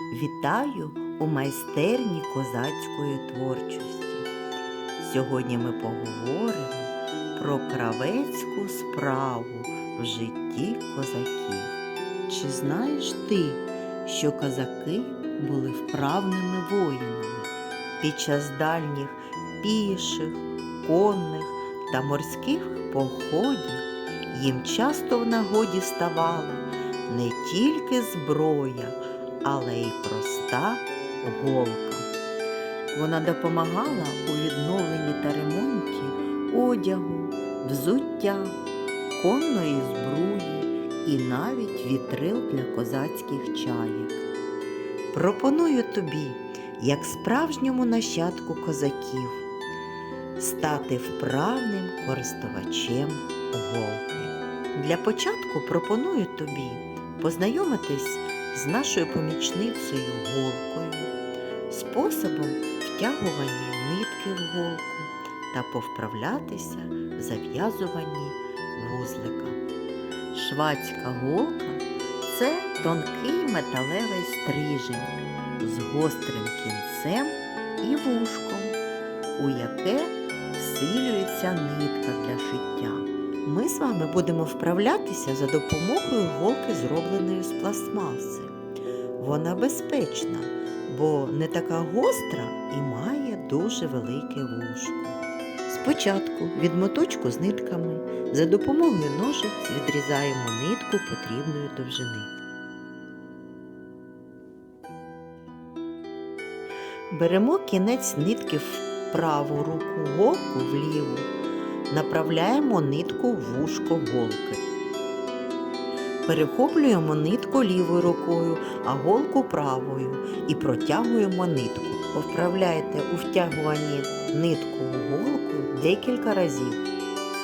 Вітаю у майстерні козацької творчості. Сьогодні ми поговоримо про кравецьку справу в житті козаків. Чи знаєш ти, що козаки були вправними воїнами під час дальніх піших, конних та морських походів їм часто в нагоді ставала не тільки зброя, але й проста голка. Вона допомагала у відновленні та ремонті одягу, взуття, конної збруї і навіть вітрил для козацьких чаєк. Пропоную тобі, як справжньому нащадку козаків, стати вправним користувачем голки. Для початку пропоную тобі познайомитись з нашою помічницею голкою, способом втягування нитки в голку та повправлятися в зав'язуванні вузлика. Швацька голка це тонкий металевий стрижень з гострим кінцем і вушком, у яке всилюється нитка для шиття. Ми з вами будемо вправлятися за допомогою голки, зробленої з пластмаси. Вона безпечна, бо не така гостра і має дуже велике вушко. Спочатку від моточку з нитками за допомогою ножиць відрізаємо нитку потрібної довжини. Беремо кінець нитки в праву руку, голку в ліву. Направляємо нитку в вушко голки. Перехоплюємо нитку лівою рукою, а голку правою і протягуємо нитку. Вправляйте у втягуванні нитку в голку декілька разів.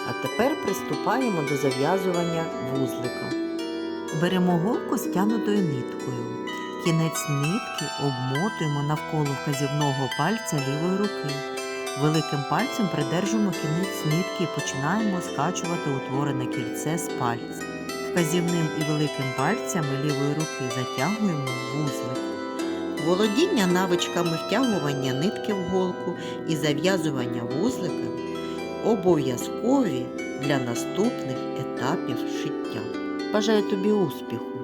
А тепер приступаємо до зав'язування вузлика. Беремо голку з тянутою ниткою. Кінець нитки обмотуємо навколо вказівного пальця лівої руки. Великим пальцем придержуємо кінець нитки і починаємо скачувати утворене кільце з пальця. Вказівним і великим пальцями лівої руки затягуємо вузлик. Володіння навичками втягування нитки в голку і зав'язування вузлика обов'язкові для наступних етапів шиття. Бажаю тобі успіху!